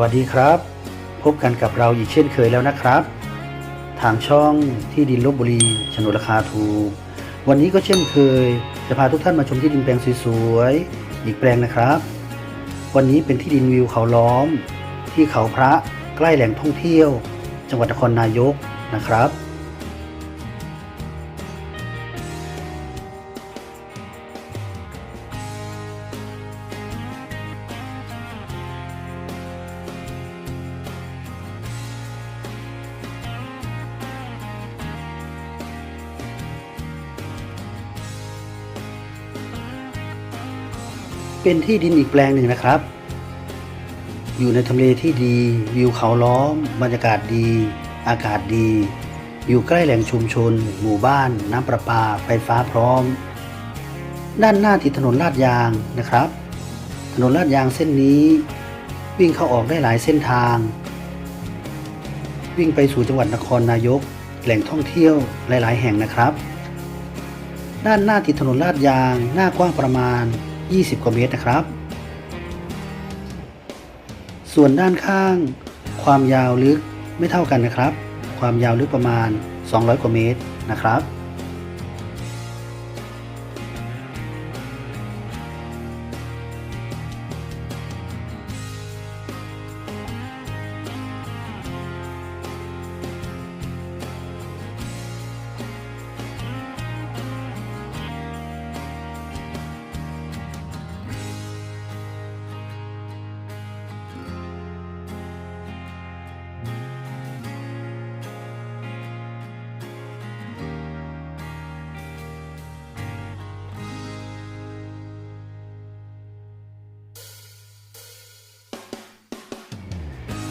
วัสดีครับ พบกันกับเราอีกเช่นเคยแล้วนะครับ ทางช่องที่ดินลบบุรีชนุราคาถูก วันนี้ก็เช่นเคย จะพาทุกท่านมาชมที่ดินแปลงสวยๆอีกแปลงนะครับ วันนี้เป็นที่ดินวิวเขาล้อม ที่เขาพระใกล้แหล่งท่องเที่ยว จังหวัดนครนายกนะครับ เป็นที่ดินอีกแปลงหนึ่งนะครับ อยู่ในทำเลที่ดี วิวเขาล้อม บรรยากาศดี อากาศดี อยู่ใกล้แหล่งชุมชน หมู่บ้าน น้ำประปา ไฟฟ้าพร้อม ด้านหน้าติดถนนลาดยางนะครับ ถนนลาดยางเส้นนี้ วิ่งเข้าออกได้หลายเส้นทาง วิ่งไปสู่จังหวัดนครนายก แหล่งท่องเที่ยวหลาย ๆ แห่งนะครับ ด้านหน้าติดถนนลาดยาง หน้ากว้างประมาณ 20 กว่าเมตรนะครับ ส่วนด้านข้าง ความยาวลึกไม่เท่ากันนะครับ ความยาวลึกประมาณ 200 กว่าเมตรนะครับ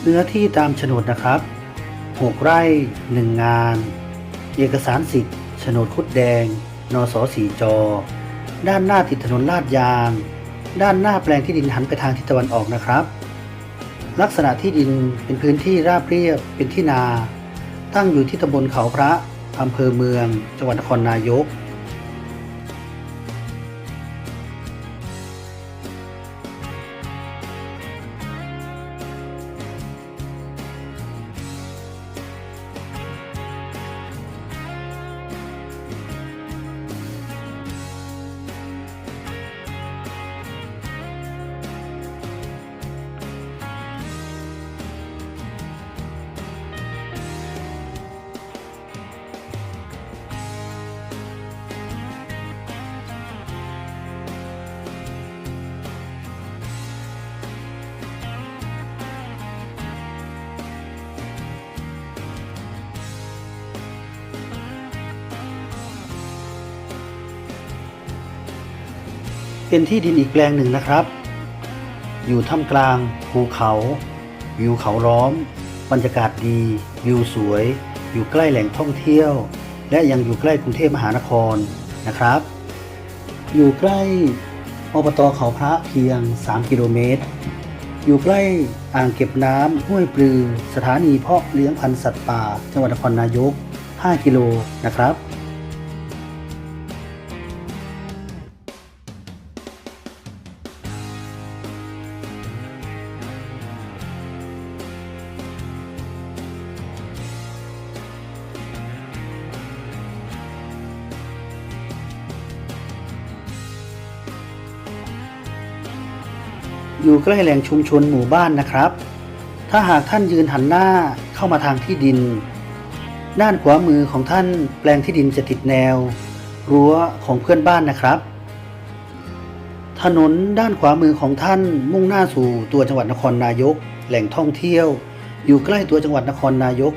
เนื้อที่ตามโฉนดนะครับ 6 ไร่ 1 งาน เอกสารสิทธิ์โฉนดคุดแดง นสสีจอ ด้านหน้าติดถนนลาดยาง ด้านหน้าแปลงที่ดินหันไปทางทิศตะวันออกนะครับ ลักษณะที่ดินเป็นพื้นที่ราบเรียบเป็นที่นา ตั้งอยู่ที่ตำบลเขาพระอำเภอเมือง จังหวัดนครนายก เป็นที่ดินอีกแปลงหนึ่งนะครับ อยู่ท่ามกลางภูเขา วิวเขาล้อม บรรยากาศดี วิวสวย อยู่ใกล้แหล่งท่องเที่ยว และยังอยู่ใกล้กรุงเทพมหานครนะครับ อยู่ใกล้อบตเขาพระเพียง 3 กิโลเมตร อยู่ใกล้อ่างเก็บน้ำห้วยปลือ สถานีเพาะเลี้ยงพันธุ์สัตว์ป่า จังหวัดนครนายก 5 กิโลนะครับ อยู่ใกล้แหล่งชุมชนหมู่บ้านนะครับ ถ้าหากท่านยืนหันหน้าเข้ามาทางที่ดิน ด้านขวามือของท่านแปลงที่ดินจะติดแนว รั้วของเพื่อนบ้านนะครับ ถนนด้านขวามือของท่านมุ่งหน้าสู่ตัวจังหวัดนครนายก แหล่งท่องเที่ยว อยู่ใกล้ตัวจังหวัดนครนายก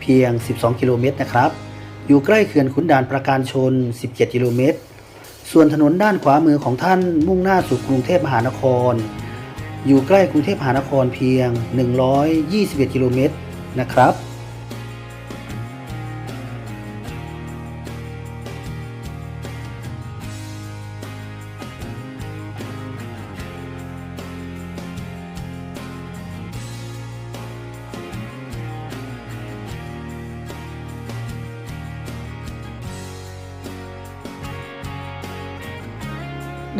เพียง 12 กิโลเมตรนะครับ อยู่ใกล้เขื่อนขุนด่านประการชน 17 กิโลเมตร ส่วนถนนด้านขวามือของท่านมุ่งหน้าสู่กรุงเทพมหานคร อยู่ใกล้กรุงเทพมหานครเพียง 121 กิโลเมตรนะครับ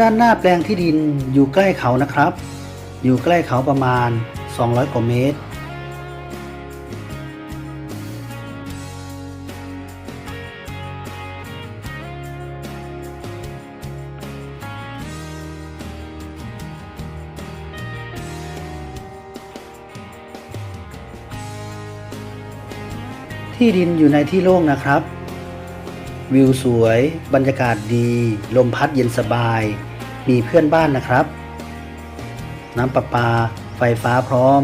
ด้านหน้าแปลงที่ดินอยู่ใกล้เขานะครับ อยู่ใกล้เขาประมาณ 200 กว่าเมตร ที่ดินอยู่ในที่โล่งนะครับ วิวสวย บรรยากาศดี ลมพัดเย็นสบาย มีเพื่อนบ้านนะครับ น้ำประปา ไฟฟ้าพร้อม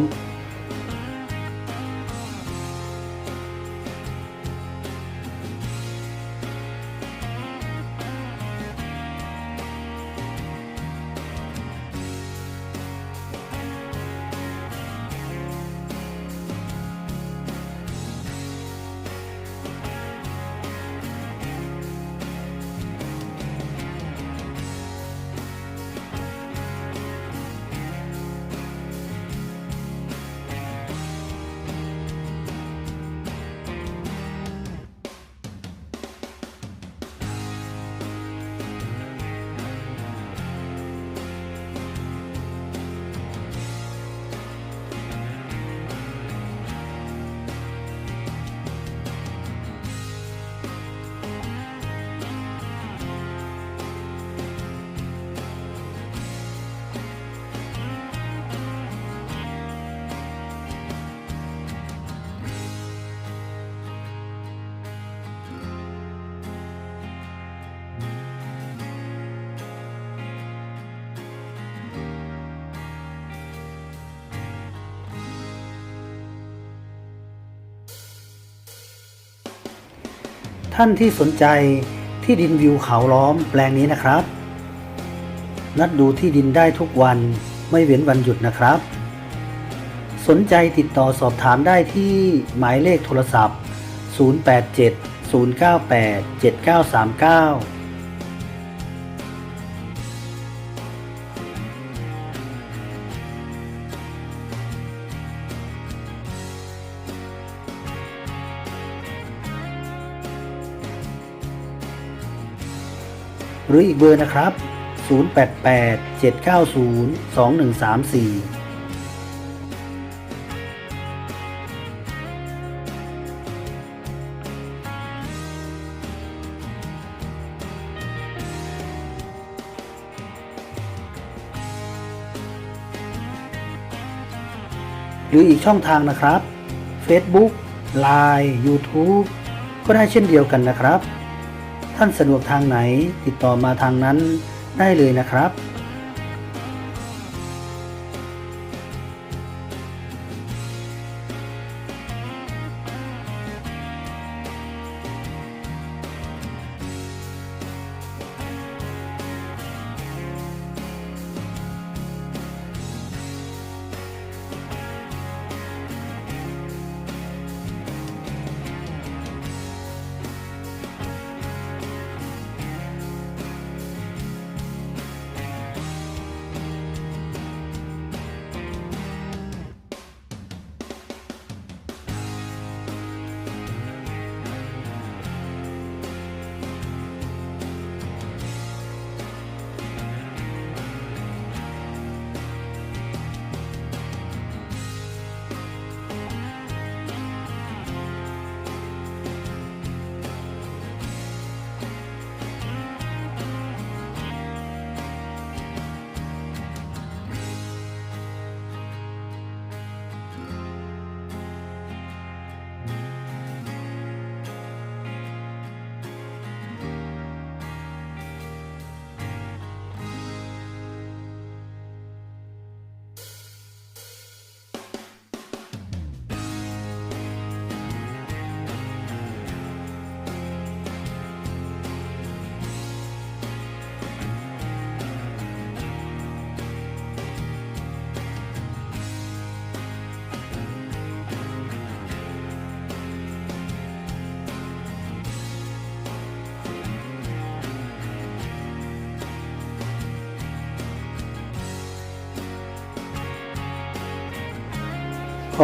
ท่านที่สนใจที่ดินวิวเขาล้อมแปลงนี้นะครับ นัดดูที่ดินได้ทุกวันไม่เว้นวันหยุดนะครับ สนใจติดต่อสอบถามได้ที่หมายเลขโทรศัพท์ 087 098 7939 หรืออีกเบอร์นะครับ 088 790 2134หรืออีกช่องทางนะครับ Facebook Line YouTube ก็ได้เช่นเดียวกันนะครับ ท่านสะดวกทางไหนติดต่อมาทางนั้นได้เลยนะครับ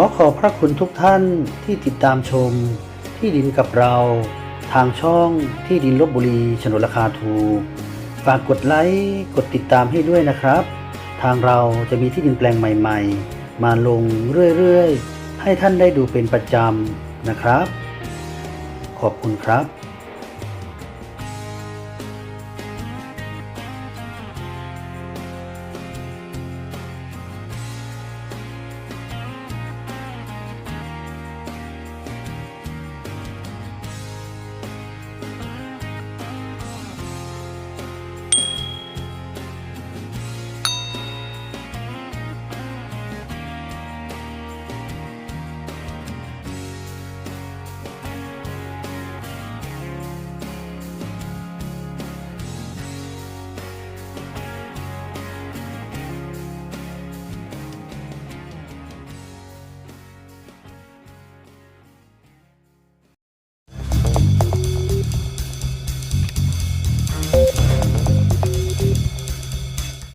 อขอบพระคุณทุกท่านที่ติดตามชม ที่ดินกับเรา ทางช่องที่ดินลบบุรีชนนดราคาถูกฝากกดไลค์กดติดตามให้ด้วยนะครับ ทางเราจะมีที่ดินแปลงใหม่ ๆ มาลงเรื่อยๆ ให้ท่านได้ดูเป็นประจำนะครับ ขอบคุณครับ